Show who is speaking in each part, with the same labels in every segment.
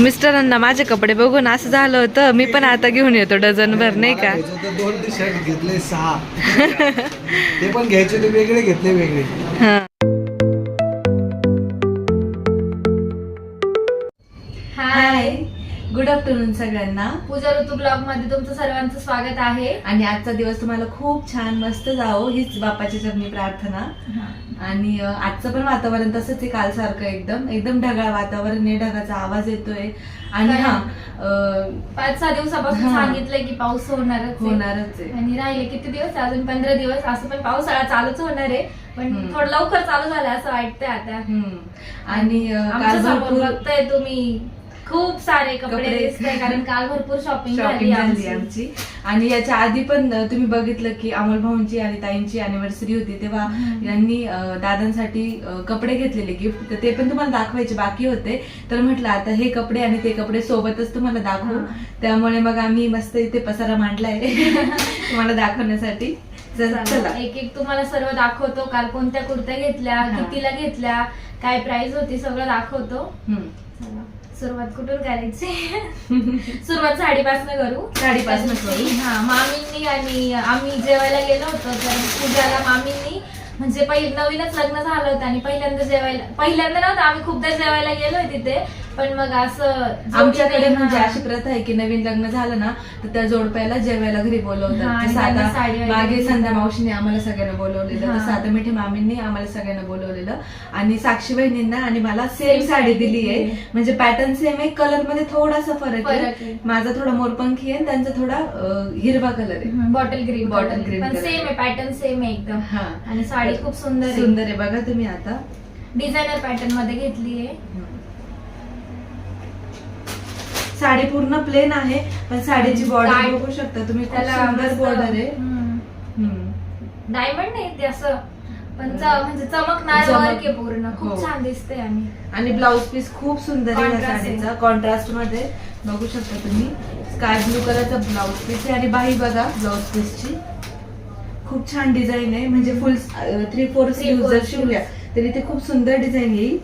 Speaker 1: मिस्टरांना माझे कपडे बघून असं झालं होतं. मी पण आता घेऊन येतो डझन भर नाही का?
Speaker 2: दोन टी शर्ट घेतले सहा. ते पण घ्यायचे वेगळे घेतले वेगळे.
Speaker 1: आफ्टरनून सगळ्यांना.
Speaker 3: पूजा ऋतू ब्लॉगमध्ये तुमचं सर्वांचं स्वागत आहे.
Speaker 1: आणि आजचा दिवस तुम्हाला खूप छान मस्त जावो हीच बापाची चरणी प्रार्थना. आणि आजचं पण वातावरण तसंच आहे काल सारखं एकदम. एकदम ढगाळ वातावरण आहे ढगाचा आवाज येतोय. आणि हा
Speaker 3: पाच सहा दिवसापासून. सांगितलंय की पाऊस होणारच.
Speaker 1: होणारच आहे.
Speaker 3: आणि राहिले किती दिवस? अजून पंधरा दिवस. असं पण पावसाळा चालूच होणार आहे. पण. थोडं लवकर चालू झालं असं वाटतंय आता.
Speaker 1: आणि
Speaker 3: तुम्ही. खूप सारे कपडे
Speaker 1: कपडे.
Speaker 3: दिसताय कारण काल भरपूर शॉपिंग झाली आमची
Speaker 1: आमची आणि याच्या आधी पण अं, तुम्ही बघितलं की अमोल भाऊंची आणि ताईंची अनिव्हर्सरी होती तेव्हा
Speaker 3: हम्म.
Speaker 1: यांनी अं, दादांसाठी अं, कपडे घेतलेले गिफ्ट तर ते पण तुम्हाला दाखवायचे बाकी होते तर म्हटलं आता हे कपडे आणि ते कपडे सोबतच तुम्हाला दाखवू
Speaker 3: हा.
Speaker 1: त्यामुळे मग आम्ही मस्त इथे पसारा मांडलाय तुम्हाला दाखवण्यासाठी तर
Speaker 3: चला,
Speaker 1: चला
Speaker 3: एक एक तुम्हाला सर्व दाखवतो काल कोणत्या कुर्त्या घेतल्या
Speaker 1: हा.
Speaker 3: कितीला घेतल्या काय प्राइस होती सगळं दाखवतो
Speaker 1: हम्म.
Speaker 3: सुरुवात कुठून करायची? सुरुवात साडीपासून करू.
Speaker 1: साडीपासनं करू.
Speaker 3: हा मामींनी आणि आम्ही जेवायला गेलो होतो तर पूजाला मामींनी म्हणजे पहिले नवीनच लग्न झालं होतं आणि पहिल्यांदा जेवायला पहिल्यांदा नव्हतं आम्ही खूपदा जेवायला गेलोय तिथे. पण मग असं
Speaker 1: आमच्याकडे म्हणजे. अशी प्रथा आहे की नवीन लग्न झालं ना तर त्या जोडप्याला जेवायला घरी बोलवतात
Speaker 3: वगैरे
Speaker 1: मागे. संध्या मावशीने आम्हाला सगळ्यांना बोलवलेलं. तसं आता मिठी मामींनी आम्हाला सगळ्यांना बोलवलेलं आणि साक्षी बहिणींना आणि मला सेम साडी दिली आहे. म्हणजे पॅटर्न सेम आहे कलरमध्ये थोडासा फरक आहे. माझा थोडा मोरपंखी आहे त्यांचा थोडा हिरवा कलर आहे
Speaker 3: bottle green bottle
Speaker 1: color.
Speaker 3: Same आहे पॅटर्न सेम आहे एकदम
Speaker 1: हा
Speaker 3: आणि साडी खूप सुंदर
Speaker 1: सुंदर आहे बघा तुम्ही आता
Speaker 3: डिझायनर पॅटर्नमध्ये घेतली आहे
Speaker 1: साडी पूर्ण प्लेन आहे पण साडीची बॉर्डर बघू शकता तुम्ही.
Speaker 3: त्याला
Speaker 1: सुंदर बॉर्डर आहे.
Speaker 3: डायमंड नाही ते असं पण म्हणजे चमकणार वर्क आहे पूर्ण. खूप
Speaker 1: हो.
Speaker 3: छान दिसते आणि
Speaker 1: आणि ब्लाउज पीस खूप सुंदर आहे. साडीचा. कॉन्ट्रास्टमध्ये बघू शकता तुम्ही. स्काय ब्लू कलरचा ब्लाउज पीस आहे. आणि बाही बघा ब्लाउज पीसची खूप छान डिझाईन आहे. म्हणजे full three four
Speaker 3: Three
Speaker 1: sleeve
Speaker 3: four
Speaker 1: जर. शिवल्या तरी ते खूप सुंदर डिझाईन येईल.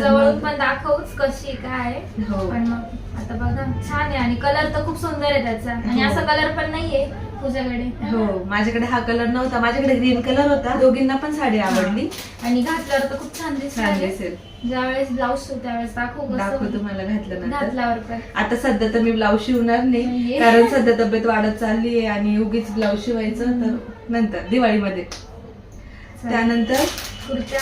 Speaker 3: जवळून पण दाखवूच कशी काय
Speaker 1: हो.
Speaker 3: पण मग आता बघा छान आहे आणि कलर तर खूप सुंदर आहे त्याचा. आणि
Speaker 1: हो.
Speaker 3: असा कलर पण नाहीये तुझ्याकडे
Speaker 1: हो माझ्याकडे हा कलर नव्हता. माझ्याकडे ग्रीन कलर होता. दोघींना पण साडी आवडली.
Speaker 3: आणि घातल्यावर तर खूप छान
Speaker 1: छान दिसेल.
Speaker 3: ज्यावेळेस ब्लाऊज शिव त्यावेळेस दाखवू कसं
Speaker 1: दाखवू तुम्हाला घातल्यानंतर
Speaker 3: घातल्यावर पण.
Speaker 1: आता सध्या तर मी ब्लाऊज शिवणार नाही. कारण सध्या तब्येत वाढत चालली आहे आणि उगीच ब्लाऊज शिवायचं तर नंतर दिवाळीमध्ये. त्यानंतर
Speaker 3: कुर्त्या.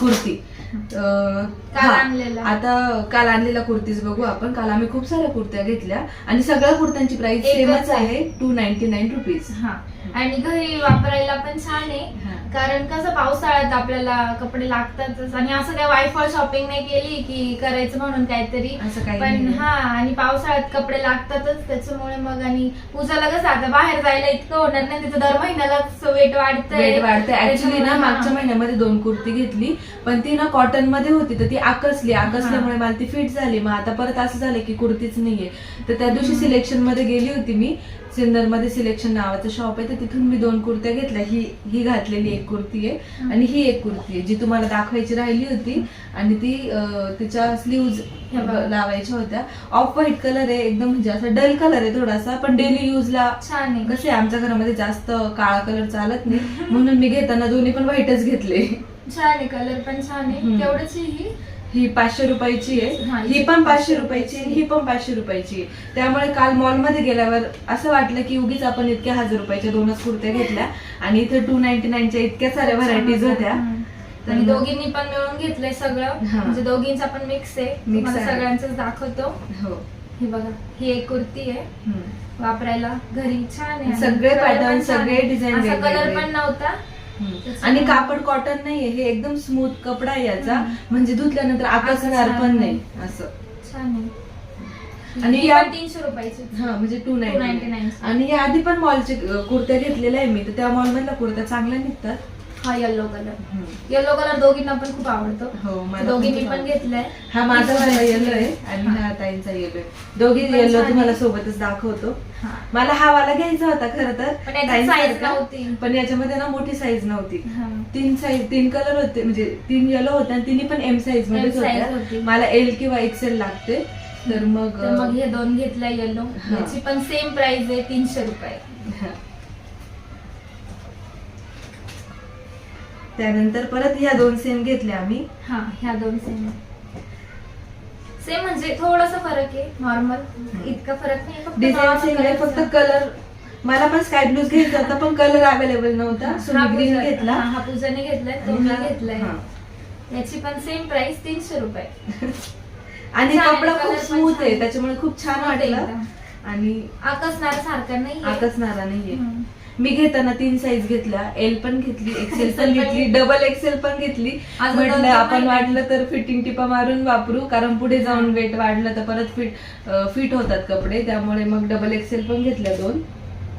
Speaker 1: कुर्ती. अं,
Speaker 3: काल. आणलेला.
Speaker 1: आता काल आणलेला कुर्तीज बघू आपण काल आम्ही खूप साऱ्या कुर्त्या घेतल्या आणि सगळ्या कुर्त्यांची प्राइस
Speaker 3: एकच
Speaker 1: सेमच
Speaker 3: आहे.
Speaker 1: आहे टू नाईन्टी नाईन रुपीज
Speaker 3: हा आणि घरी वापरायला पण छान आहे
Speaker 1: हा.
Speaker 3: कारण कसं पावसाळ्यात आपल्याला कपडे लागतातच आणि असं काय वायफळ शॉपिंग नाही केली की करायचं म्हणून काहीतरी
Speaker 1: असं काही
Speaker 3: पण
Speaker 1: नाही.
Speaker 3: हा आणि पावसाळ्यात कपडे लागतातच त्याच्यामुळे मग आणि पूजाला कसं आता बाहेर जायला इतकं होणार नाही तिथं दर महिन्याला वेट वाढतंय
Speaker 1: वेट वाढते ऍक्च्युली ना मागच्या. महिन्यामध्ये दोन कुर्ती घेतली पण ती ना कॉटनमध्ये होती तर ती आकसली आकसल्यामुळे मला ती फिट झाली. मग आता परत असं झालं की कुर्तीच नाहीये. तर त्या दिवशी सिलेक्शनमध्ये गेली होती मी. सिन्नरमध्ये सिलेक्शन नावाचं शॉप आहे. तर तिथून मी दोन कुर्त्या घेतल्या. ही ही घातलेली एक कुर्ती आहे आणि ही एक कुर्ती आहे जी तुम्हाला दाखवायची राहिली होती. आणि ती तिच्या स्लीव्ज. लावायच्या होत्या. ऑफ व्हाईट कलर आहे. एकदम म्हणजे असा डल कलर आहे थोडासा. पण डेली युजला
Speaker 3: छान आहे.
Speaker 1: कसे आमच्या घरामध्ये जास्त काळा कलर चालत नाही. म्हणून मी घेताना दोन्ही पण व्हाईटच घेतले.
Speaker 3: छान आहे कलर पण छान आहे
Speaker 1: हम्म.
Speaker 3: तेवढंच आहे ही
Speaker 1: ही पाचशे रुपयाची
Speaker 3: हा,
Speaker 1: आहे
Speaker 3: ही
Speaker 1: पण पाचशे रुपयाची आहे, ही पण पाचशे रुपयाची आहे त्यामुळे काल मॉलमध्ये गेल्यावर असं वाटलं की उगीच आपण इतक्या हजार रुपयाच्या दोनच कुर्त्या घेतल्या आणि इथे टू नाईन्टी नाईनच्या इतक्या साऱ्या व्हरायटीज होत्या
Speaker 3: हम्म.
Speaker 1: तर
Speaker 3: आणि
Speaker 1: मग-
Speaker 3: दोघींनी पण मिळून घेतलंय सगळं
Speaker 1: हा.
Speaker 3: म्हणजे दोघींचा पण मिक्स आहे
Speaker 1: Mix
Speaker 3: तुम्हाला
Speaker 1: आहे.
Speaker 3: सगळ्यांच दाखवतो
Speaker 1: हो
Speaker 3: ही बघा ही एक कुर्ती आहे
Speaker 1: हम्म.
Speaker 3: वापरायला घरी छान आहे
Speaker 1: सगळे pattern,
Speaker 3: छान
Speaker 1: सगळे
Speaker 3: आहे.
Speaker 1: design
Speaker 3: असा कलर. पण नव्हता
Speaker 1: आणि कापड कॉटन नाहीये हे एकदम स्मूथ कपडा आहे याचा. म्हणजे धुतल्यानंतर आकसणार पण
Speaker 3: नाही.
Speaker 1: असं. आणि या-
Speaker 3: तीनशे रुपयाची
Speaker 1: हा म्हणजे टू
Speaker 3: 299
Speaker 1: नाईन्टी आणि या आधी पण मॉलचे कुर्त्या घेतलेल्या आहे मी तर त्या मॉल मधल्या कुर्त्या चांगल्या निघतात.
Speaker 3: हा येलो कलर येलो कलर दोघींना पण खूप आवडतो.
Speaker 1: हो
Speaker 3: दोघींनी पण. घेतलाय.
Speaker 1: हा माझा येलो आहे आणि
Speaker 3: हा.
Speaker 1: ताईंचा येलो आहे. दोघी येलो तुम्हाला. सोबतच दाखवतो. मला हा वाला घ्यायचा होता खरं तर.
Speaker 3: पण
Speaker 1: याच्यामध्ये ना मोठी साईज नव्हती. तीन साईज तीन कलर होते म्हणजे तीन येलो होते आणि तिन्ही पण एम
Speaker 3: साईजमध्ये.
Speaker 1: होत्या. मला एल किंवा एक्सेल लागते. तर मग
Speaker 3: मग हे दोन घेतल्या येलो
Speaker 1: हा.
Speaker 3: याची पण सेम प्राइस आहे तीनशे रुपये.
Speaker 1: त्यानंतर परत ह्या दोन सेम घेतल्या आम्ही.
Speaker 3: हा ह्या दोन सेम सेम म्हणजे थोडासा फरक आहे नॉर्मल इतका फरक नाही फक्त
Speaker 1: डिझाईन
Speaker 3: normal
Speaker 1: सेम आहे
Speaker 3: color
Speaker 1: फक्त
Speaker 3: चा.
Speaker 1: कलर मला पण स्काय ब्लू घ्यायचा होता पण कलर अवेलेबल नव्हता.
Speaker 3: हा
Speaker 1: ग्रीन
Speaker 3: पूजा-
Speaker 1: घेतला.
Speaker 3: हा, पूजाने घेतलाय तो मी घेतलाय.
Speaker 1: हा.
Speaker 3: याची पण सेम प्राइस तीनशे रुपये.
Speaker 1: आणि
Speaker 3: छान आहे,
Speaker 1: कपडा खूप
Speaker 3: पण
Speaker 1: स्मूथ
Speaker 3: छान
Speaker 1: आहे.
Speaker 3: आहे.
Speaker 1: त्याच्यामुळे खूप छान वाटलं.
Speaker 3: एकदम.
Speaker 1: आणि
Speaker 3: आकसणारा सारखा नाही
Speaker 1: आकसणारा नाहीये. मी घेताना तीन साईज घेतल्या. एल पण घेतली एक्सेल पण घेतली डबल एक्सेल पण घेतली. म्हटलं आपण. वाटलं तर फिटिंग टिपा मारून वापरू कारण पुढे जाऊन वेट वाढलं तर परत फिट फिट होतात कपडे. त्यामुळे मग डबल एक्सेल पण घेतल्या दोन.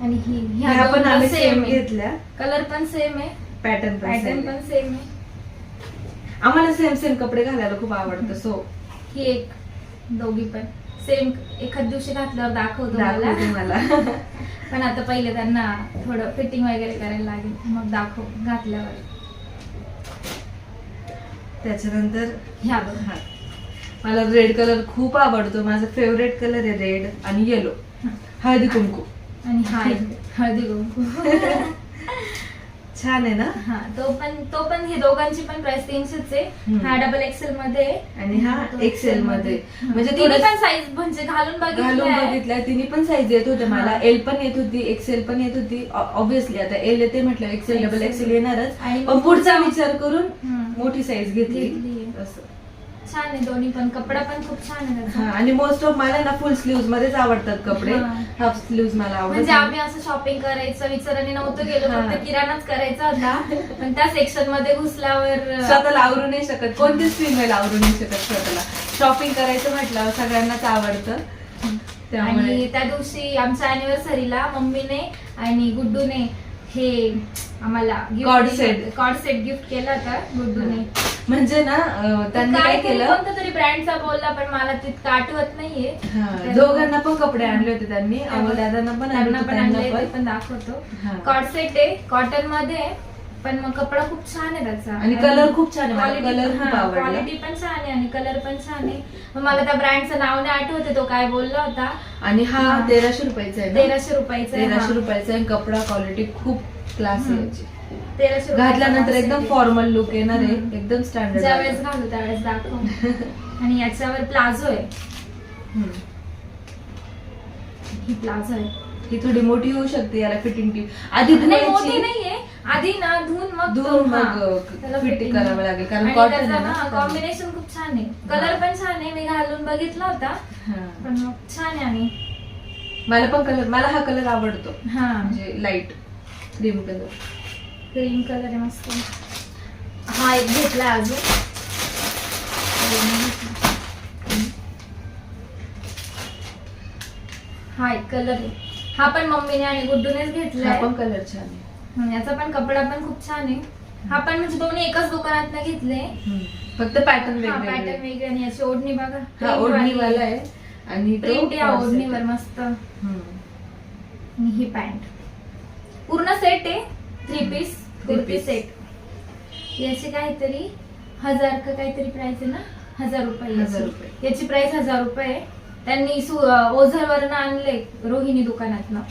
Speaker 3: आणि ही
Speaker 1: ह्या पण आम्ही
Speaker 3: सेम
Speaker 1: घेतल्या.
Speaker 3: कलर पण सेम आहे.
Speaker 1: पॅटर्न पण
Speaker 3: पॅटर्न पण. सेम आहे.
Speaker 1: आम्हाला सेम सेम कपडे घालायला खूप आवडतं. सो
Speaker 3: ही एक दोघी पण. सेम एखाद दिवशी घातल्यावर दाखवतो मला.
Speaker 1: मला
Speaker 3: पण आता पहिले त्यांना थोडं फिटिंग वगैरे करायला लागेल मग दाखव घातल्यावर.
Speaker 1: त्याच्यानंतर
Speaker 3: ह्या बघ.
Speaker 1: हा. मला रेड कलर खूप आवडतो. माझा फेवरेट कलर आहे रेड आणि येलो हळदी कुंकू.
Speaker 3: आणि हा एक हळदी कुंकू.
Speaker 1: छान आहे ना
Speaker 3: हा तो पण तो पण ही दोघांची पण प्राइस तीनशेच आहे. हा डबल एक्सेल मध्ये.
Speaker 1: आणि हा एक्सेल मध्ये. म्हणजे थोडं
Speaker 3: पण साईज म्हणजे घालून
Speaker 1: घालून
Speaker 3: बघितलं
Speaker 1: तिन्ही पण साईज येत होते मला. एल पण येत होती एक्सेल पण येत होती ऑब्विसली आता एल येते म्हटलं एक्सेल डबल. एक्सेल येणारच पण पुढचा विचार करून. मोठी साईज घेतली
Speaker 3: घेतली.
Speaker 1: असं
Speaker 3: छान आहे दोन्ही पण. कपडा पण खूप छान आहे
Speaker 1: हा आणि मोस्ट ऑफ मला ना फुल स्लीव्ह मध्येच आवडतात कपडे.
Speaker 3: हा.
Speaker 1: हाफ स्लीव्ह मला आवडत
Speaker 3: म्हणजे
Speaker 1: नाही.
Speaker 3: आम्ही असं शॉपिंग करायचं विचाराने नव्हतं गेलो
Speaker 1: हा.
Speaker 3: फक्त किराणाच करायचा होता. पण त्या सेक्शनमध्ये घुसल्यावर
Speaker 1: स्वतःला आवरू नाही शकत. कोणतीच फिमेल आवरू नाही शकत स्वतःला. शॉपिंग करायचं म्हटलं सगळ्यांनाच आवडतं. त्यामुळे.
Speaker 3: आणि त्या दिवशी आमच्या अॅनिव्हर्सरीला मम्मीने आणि गुड्डूने हे आम्हाला. कॉड सेट गिफ्ट केला होता गुड्डूने
Speaker 1: म्हणजे ना अं, त्यांनी काय केलं?
Speaker 3: कोणता तरी ब्रँडचा बोलला पण मला तितकं आठवत नाहीये.
Speaker 1: हा, दोघांना पण कपडे आणले होते त्यांनी. दादांना पण आणले
Speaker 3: त्यांना
Speaker 1: होते
Speaker 3: पण
Speaker 1: त्यांना
Speaker 3: आणले ते
Speaker 1: पण.
Speaker 3: पण दाखवतो.
Speaker 1: हा.
Speaker 3: कॉड सेट आहे कॉटनमध्ये आहे, पण मग कपडा खूप छान आहे त्याचा
Speaker 1: आणि color खूप छान आहे. मला
Speaker 3: Quality-
Speaker 1: color खूप आवडला.
Speaker 3: क्वालिटी पण छान आहे आणि कलर पण छान आहे मग मला त्या ब्रँडचं नाव नाही आठवते तो काय बोलला होता
Speaker 1: आणि हा
Speaker 3: हा.
Speaker 1: तेराशे रुपयाचा आहे ना
Speaker 3: तेराशे रुपयाचा आहे,
Speaker 1: तेराशे
Speaker 3: हा.
Speaker 1: रुपयाचा आहे कपडा क्वालिटी खूप क्लास आहे
Speaker 3: हम्म. तेराशे रुपयाचा
Speaker 1: घातल्यानंतर एकदम. फॉर्मल लुक येणार आहे
Speaker 3: हम्म.
Speaker 1: एकदम स्टँडर्ड
Speaker 3: ज्यावेळेस घालू त्यावेळेस दाखव आणि याच्यावर प्लाझो आहे ही प्लाझो आहे
Speaker 1: ही थोडी मोठी होऊ शकते याला फिटिंग टीप आधी
Speaker 3: नाही मोठी नाहीये आधी ना धुवून मग
Speaker 1: धुवून मग, fitting. करावं लागेल, कारण
Speaker 3: आणि
Speaker 1: cotton आहे
Speaker 3: त्याचा
Speaker 1: ना,
Speaker 3: ना
Speaker 1: त्यामुळे.
Speaker 3: कॉम्बिनेशन खूप छान आहे. कलर. पण छान आहे मी घालून बघितला होता. पण मग छान आहे आणि
Speaker 1: मला पण कलर मला हा कलर आवडतो.
Speaker 3: हा.
Speaker 1: म्हणजे light cream colour
Speaker 3: cream colour आहे मस्त. हा एक घेतला अजून. हा एक कलर आहे. हा पण मम्मीने आणि गुड्डूनेच
Speaker 1: हा
Speaker 3: घेतलाय
Speaker 1: पण कलर छान आहे.
Speaker 3: याचा पण कपडा पण खूप छान आहे हा पण म्हणजे दोन्ही एकाच दुकानात घेतले.
Speaker 1: फक्त पॅटर्न
Speaker 3: हा पॅटर्न वेगळे आणि याची ओढणी बघा
Speaker 1: ओढणीवाला आहे आणि
Speaker 3: प्रिंट या. ओढणीवर मस्त ही पॅन्ट पूर्ण सेट आहे थ्री पीस
Speaker 1: piece.
Speaker 3: सेट याची काहीतरी हजार का काहीतरी प्राइस आहे ना हजार रुपये
Speaker 1: हजार
Speaker 3: याची.
Speaker 1: रुपये.
Speaker 3: याची प्राइस हजार रुपये. त्यांनी ओझरवरनं आणले रोहिणी दुकानातनं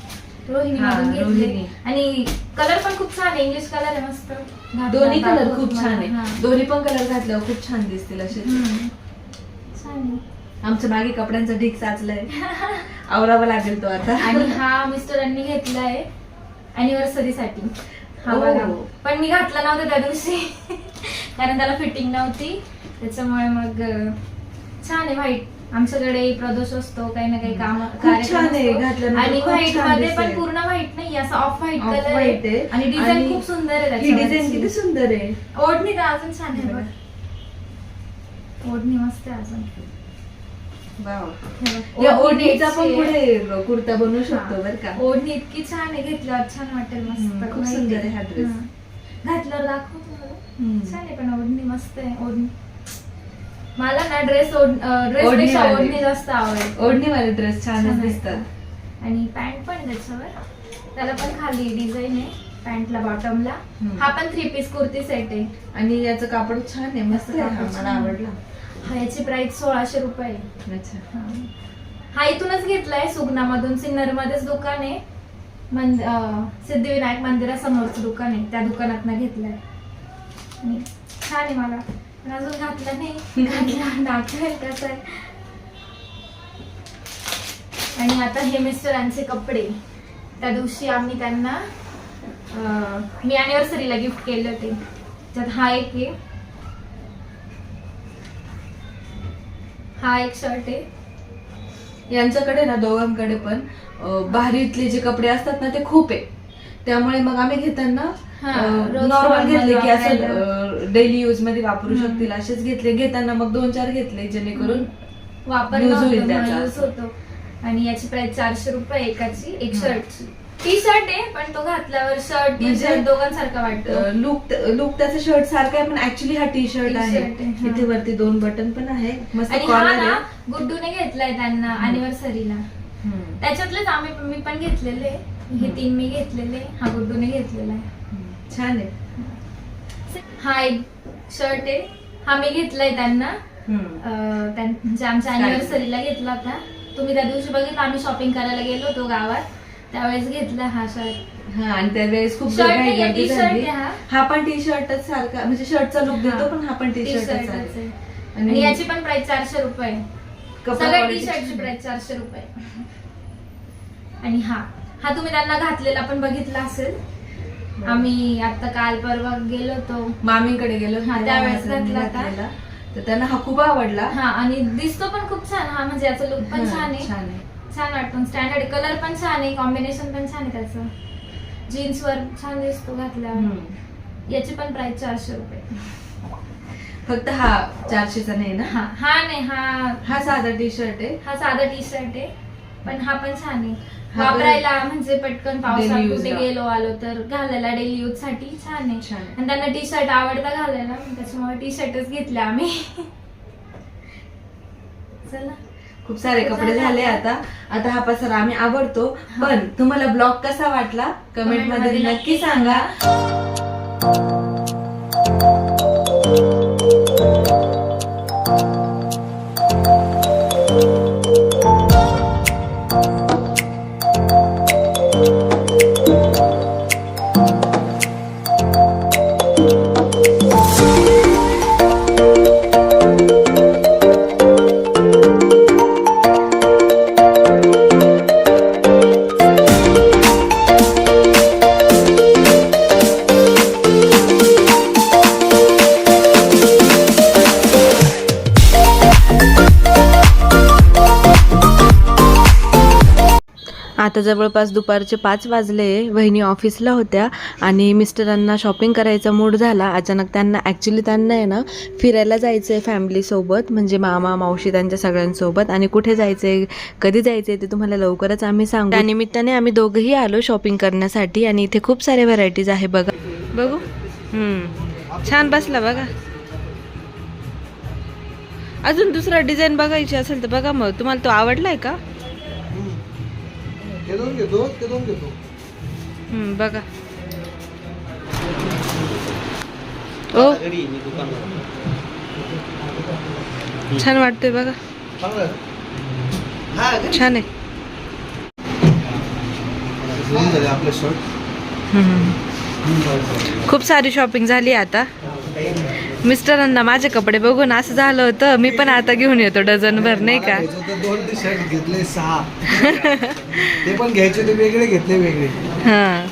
Speaker 3: रोहिणी
Speaker 1: हा,
Speaker 3: मधून घेतले.
Speaker 1: रोहिणी.
Speaker 3: आणि कलर पण खूप छान आहे. इंग्लिश कलर आहे मस्त. घातला
Speaker 1: दोन्ही कलर खूप छान.
Speaker 3: हा.
Speaker 1: आहे दोन्ही पण कलर घातल्यावर खूप छान दिसतील असे.
Speaker 3: हम्म. छान आहे.
Speaker 1: आमच्या मागे कपड्यांचा ढीक साचलाय. आवरावा लागेल तो आता.
Speaker 3: आणि हा मिस्टरांनी घेतलाय. अॅनिव्हर्सरी साठी. हा
Speaker 1: ओ.
Speaker 3: बघा. पण मी घातला नव्हता त्या दिवशी. कारण त्याला फिटिंग नव्हती. त्याच्यामुळे मग अं, छान आहे व्हाईट आमच्याकडे प्रदोष असतो काही ना काही काम
Speaker 1: छान आहे, घातल्यानंतर
Speaker 3: आणि
Speaker 1: खूप
Speaker 3: व्हाईट छानमध्ये पण
Speaker 1: दिसेल.
Speaker 3: पूर्ण व्हाईट नाही असं off white
Speaker 1: Off
Speaker 3: colour
Speaker 1: white आहे.
Speaker 3: आहे आणि डिझाईन
Speaker 1: आणि
Speaker 3: खूप सुंदर आहे
Speaker 1: ही डिझाईन
Speaker 3: त्याच्यावरची.
Speaker 1: किती सुंदर आहे
Speaker 3: ओढणी तर अजून छान आहे बघ ओढणी मस्त आहे अजून हे बघ.
Speaker 1: या ओढणीचा पण. पुढे कुर्ता बनवू शकतो. बर का
Speaker 3: ओढणी इतकी छान आहे घेतल्यावर छान वाटेल मस्त
Speaker 1: खूप सुंदर आहे हा dress.
Speaker 3: हम्म. घातल्यावर दाखवतो मला.
Speaker 1: हम्म.
Speaker 3: छान आहे पण ओढणी मस्त आहे ओढणी मला ना ड्रेस ड्रेस
Speaker 1: ओढणी
Speaker 3: जास्त आवडते.
Speaker 1: ओढणीवाले ड्रेस छानच
Speaker 3: छान
Speaker 1: दिसतात.
Speaker 3: आणि पॅन्ट पण आहे त्याच्यावर. त्याला पण खाली डिझाईन आहे पॅन्टला बॉटमला
Speaker 1: हम्म.
Speaker 3: हा पण थ्री पीस कुर्ती सेट आहे.
Speaker 1: आणि याचं कापड छान आहे मस्त आहे हा, मला. आवडला.
Speaker 3: हा याची प्राइस सोळाशे रुपये आहे.
Speaker 1: अच्छा.
Speaker 3: हा. हा इथूनच घेतलाय सुगनामधून सिन्नर मध्येच दुकान आहे. मंद अं, सिद्धिविनायक मंदिरासमोरचं दुकान आहे त्या दुकानात घेतलाय. आणि छान आहे मला. पण अजून घातला नाही. घातला दाखवेल कसं आहे. आणि आता हे मिस्टरांचे कपडे. त्या दिवशी आम्ही त्यांना मी अॅनिव्हर्सरीला गिफ्ट केले होते. त्यात हा एक आहे. हा एक शर्ट आहे.
Speaker 1: यांच्याकडे ना दोघांकडे पण बाहेरीतले भारीतले जे कपडे असतात ना ते खूप आहे. त्यामुळे मग आम्ही घेताना नॉर्मल घेतले की. असं डेली यूजमध्ये वापरू. शकतील. असेच घेतले घेताना मग दोन चार घेतले जेणेकरून
Speaker 3: वापर
Speaker 1: use
Speaker 3: होतो आणि याची प्राइस चारशे रुपये एकाची एक. शर्टची. टी शर्ट आहे पण तो घातल्यावर शर्ट टी
Speaker 1: म्हणजे,
Speaker 3: शर्ट दोघांसारखा वाटतो.
Speaker 1: लुक लुक त्याचा शर्ट सारखा आहे पण ऍक्च्युली हा टी शर्ट आहे. इथे वरती दोन बटन पण आहे. मस्त
Speaker 3: गुड्डूने घेतलाय त्यांना अॅनिव्हर्सरीला. त्याच्यातलेच आम्ही मी पण घेतलेले. हे तीन मी घेतलेले हा गुड्डूने घेतलेला आहे.
Speaker 1: छान आहे
Speaker 3: हा एक शर्ट आहे हा मी घेतलाय त्यांना
Speaker 1: हम्म.
Speaker 3: अं, त्यां- म्हणजे आमच्या. अॅनिव्हर्सरीला घेतला होता तुम्ही त्या दिवशी बघितलं आम्ही शॉपिंग करायला गेलो होतो गावात त्यावेळेस घेतला हा शर्ट
Speaker 1: हा आणि त्यावेळेस खूप घाई गर्दी झाली.
Speaker 3: आहे हा.
Speaker 1: हा पण टी शर्टच सारखा म्हणजे शर्टचा लुक देतो. पण हा पण टी
Speaker 3: टी
Speaker 1: शर्टच
Speaker 3: शर्टच
Speaker 1: आहे
Speaker 3: आहे आणि याची पण प्राइस चारशे रुपये सगळ्या टी शर्टची. प्राइस चारशे रुपये आणि हा हा तुम्ही त्यांना घातलेला पण बघितला असेल. आम्ही आता काल परवा गेलो होतो.
Speaker 1: मामीकडे गेलो
Speaker 3: हा, त्यावेळेस घातला होता.
Speaker 1: तर त्यांना हा खूप आवडला.
Speaker 3: हा आणि दिसतो पण खूप छान. हा म्हणजे याचा लुक पण छान आहे.
Speaker 1: छान आहे.
Speaker 3: छान वाटतो. स्टँडर्ड कलर पण छान आहे. कॉम्बिनेशन पण छान आहे त्याचं. जीन्स वर छान दिसतो घातल्यावर. याची पण प्राइस चारशे रुपये.
Speaker 1: फक्त हा चारशेचा नाही ना?
Speaker 3: हा हा नाही हा.
Speaker 1: हा साधा टी शर्ट आहे.
Speaker 3: हा साधा टी शर्ट आहे. पण हा पण छान आहे. वापरायला म्हणजे पटकन पावसात
Speaker 1: Daily use
Speaker 3: कुठे
Speaker 1: ला.
Speaker 3: गेलो आलो तर घालायला डेली यूजसाठी छान आहे.
Speaker 1: छान आहे.
Speaker 3: आणि त्यांना टी शर्ट आवडता घालायला त्याच्यामुळे टी शर्टच घेतले आम्ही. चला.
Speaker 1: खूप सारे कपडे झाले आता. आता हा पसारा आम्ही आवडतो. पण तुम्हाला ब्लॉग कसा वाटला? कमेंट
Speaker 3: Comment
Speaker 1: मध्ये
Speaker 3: मध्ये
Speaker 1: नक्की
Speaker 3: नक्की
Speaker 1: सांगा. जवळपास दुपारचे पाच वाजले वहिनी ऑफिसला होत्या आणि मिस्टरांना शॉपिंग करायचा मूड झाला. अचानक त्यांना ॲक्च्युली त्यांना आहे ना फिरायला जायचं आहे फॅमिलीसोबत म्हणजे मामा मावशी त्यांच्या सगळ्यांसोबत. आणि कुठे जायचं आहे कधी जायचं आहे ते तुम्हाला लवकरच आम्ही सांगू. त्यानिमित्ताने आम्ही दोघंही आलो शॉपिंग करण्यासाठी आणि इथे खूप सारे व्हरायटीज आहे बघा. बघू? छान बसला बघा. अजून दुसरा डिझाईन बघायची असेल तर बघा मग. तुम्हाला तो आवडलाय का?
Speaker 2: दोन घेतो ते दोन घेतो.
Speaker 1: हम्म, बघा. ओ. छान वाटतोय बघा.
Speaker 2: चांगलं आहे. हा?
Speaker 1: छान आहे.
Speaker 2: दोन झाले आपले शर्ट
Speaker 1: खूप सारी शॉपिंग झाली आता. मिस्टरांना माझे कपडे बघून असं झालं होतं मी पण आता घेऊन येतो डझन भर नाही का?
Speaker 2: दोन टी शर्ट घेतले सहा. ते पण घ्यायचे ते वेगळे घेतले वेगळे.
Speaker 1: हां.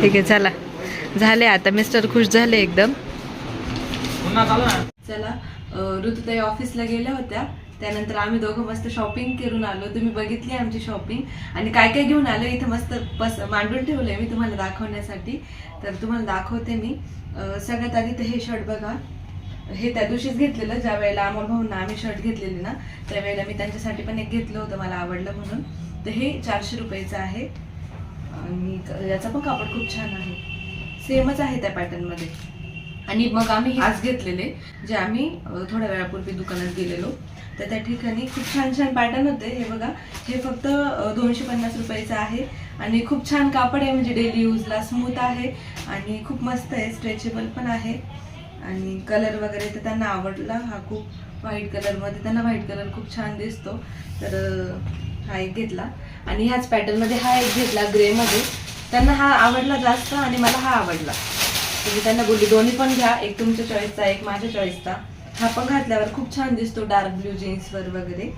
Speaker 1: ठीक आहे चला. झाले आता मिस्टर खुश झाले एकदम. चला ऋतुताई ऑफिसला गेल्या होत्या. त्यानंतर आम्ही दोघं मस्त शॉपिंग करून आलो. तुम्ही बघितली आमची शॉपिंग आणि काय काय घेऊन आलो इथे मस्त बस मांडून ठेवलंय मी तुम्हाला दाखवण्यासाठी. तर तुम्हाला दाखवते मी. सगळ्यात आधी तर हे शर्ट बघा. हे त्या दिवशीच घेतलेलं ज्या वेळेला अमोल भाऊंना आम्ही शर्ट घेतलेले ना त्यावेळेला मी त्यांच्यासाठी पण एक घेतलं होतं मला आवडलं म्हणून. तर हे चारशे रुपयाचं आहे. आणि याचा पण कापड खूप छान आहे. सेमच आहे त्या पॅटर्नमध्ये आणि मग आम्ही हाच आज घेतलेले जे आम्ही थोड्या वेळापूर्वी दुकानात गेलेलो. तर त्या ठिकाणी खूप छान छान पॅटर्न होते. हे बघा हे फक्त दोनशे पन्नास रुपयाचं आहे. आणि खूप छान कापड आहे म्हणजे डेली यूजला स्मूथ आहे. आणि खूप मस्त आहे स्ट्रेचेबल पण आहे. आणि कलर वगैरे तर त्यांना आवडला. हा खूप व्हाईट कलरमध्ये त्यांना व्हाईट कलर खूप छान दिसतो. तर हा एक घेतला. आणि ह्याच पॅटर्नमध्ये हा एक घेतला ग्रेमध्ये त्यांना हा आवडला जास्त आणि मला हा आवडला. तुम्ही त्यांना बोलली दोन्ही पण घ्या. एक तुमच्या चॉईसचा एक माझ्या चॉईसचा हा पण घातल्यावर खूप छान दिसतो डार्क ब्ल्यू जीन्सवर वगैरे.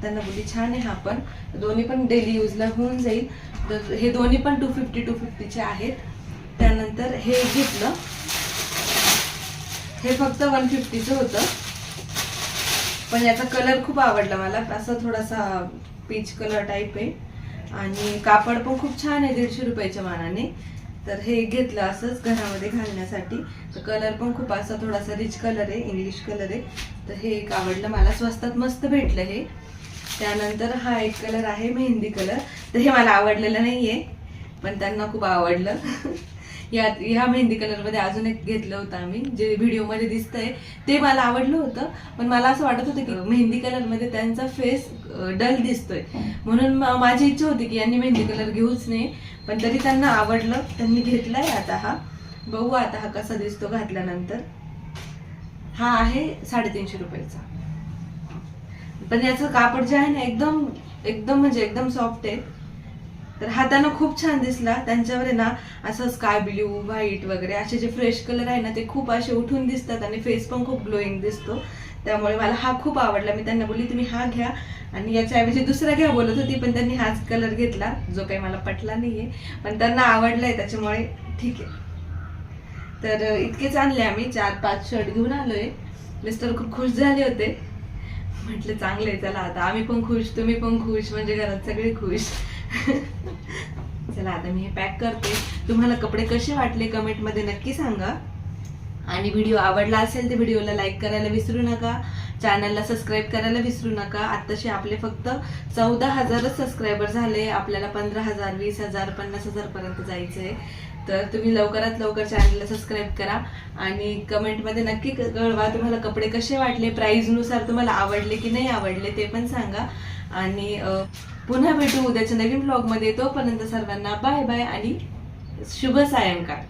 Speaker 1: त्यांना बोलली छान आहे हा पण. दोन्ही पण डेली यूजला होऊन जाईल. तर हे दोन्ही पण टू फिफ्टी टू फिफ्टीचे आहेत. त्यानंतर हे घेतलं. हे फक्त वन फिफ्टीचं होतं. पण याचा कलर खूप आवडला मला. असा थोडासा पीच कलर टाईप आहे. आणि कापड पण खूप छान आहे दीडशे रुपयाच्या मानाने. तर हे घेतलं असंच घरामध्ये घालण्यासाठी. तर कलर पण खूप असा थोडासा रिच कलर आहे इंग्लिश कलर आहे. तर हे एक आवडलं मला. स्वस्तात मस्त भेटलं हे. त्यानंतर हा एक कलर आहे मेहंदी कलर तर हे मला आवडलेलं नाहीये पण त्यांना खूप आवडलं. या ह्या मेहंदी कलरमध्ये अजून एक घेतलं होतं आम्ही जे व्हिडिओमध्ये दिसतंय ते मला आवडलं होतं. पण मला असं वाटत होतं की मेहंदी कलरमध्ये त्यांचा फेस डल दिसतोय. म्हणून माझी इच्छा होती की यांनी मेहंदी कलर घेऊच नाही पण तरी त्यांना आवडलं. त्यांनी घेतलाय आता हा. बघू आता हा कसा दिसतो घातल्यानंतर. हा आहे साडेतीनशे रुपयाचा. पण याचं कापड जे आहे ना एकदम एकदम म्हणजे एकदम सॉफ्ट आहे. तर हातानं खूप छान दिसला. त्यांच्यावर आहे ना असं स्काय ब्ल्यू व्हाईट वगैरे असे जे फ्रेश कलर आहे ना ते खूप असे उठून दिसतात आणि फेस पण खूप ग्लोईंग दिसतो. त्यामुळे मला हा खूप आवडला. मी त्यांना बोलली तुम्ही हा घ्या. आणि याच्याऐवजी दुसरा घ्या बोलत होती पण त्यांनी हाच कलर घेतला जो काही मला पटला नाहीये. पण त्यांना आवडलाय त्याच्यामुळे ठीक आहे. तर इतकेच आणले आम्ही. चार पाच शर्ट घेऊन आलोय. मिस्टर खूप खुश झाले होते. म्हटलं चांगलं आहे चला आता. आम्ही पण खुश तुम्ही पण खुश म्हणजे घरात सगळे खुश. चला आता मी हे पॅक करते. तुम्हाला कपडे कसे वाटले कमेंटमध्ये नक्की सांगा. आणि व्हिडिओ आवडला असेल तर व्हिडिओला लाईक करायला विसरू नका. चॅनलला सबस्क्राईब करायला विसरू नका. आत्ताशी आपले फक्त चौदा हजारच सबस्क्रायबर झाले. आपल्याला पंधरा हजार वीस हजार पन्नास हजारपर्यंत जायचं आहे तर तुम्ही लवकरात लवकर चॅनलला सबस्क्राईब करा. आणि कमेंटमध्ये नक्की कळवा तुम्हाला कपडे कसे वाटले. प्राईजनुसार तुम्हाला आवडले की नाही आवडले ते पण सांगा. आणि पुन्हा भेटू उद्याच्या नवीन ब्लॉगमध्ये तोपर्यंत सर्वांना बाय बाय आणि शुभ सायंकाळ.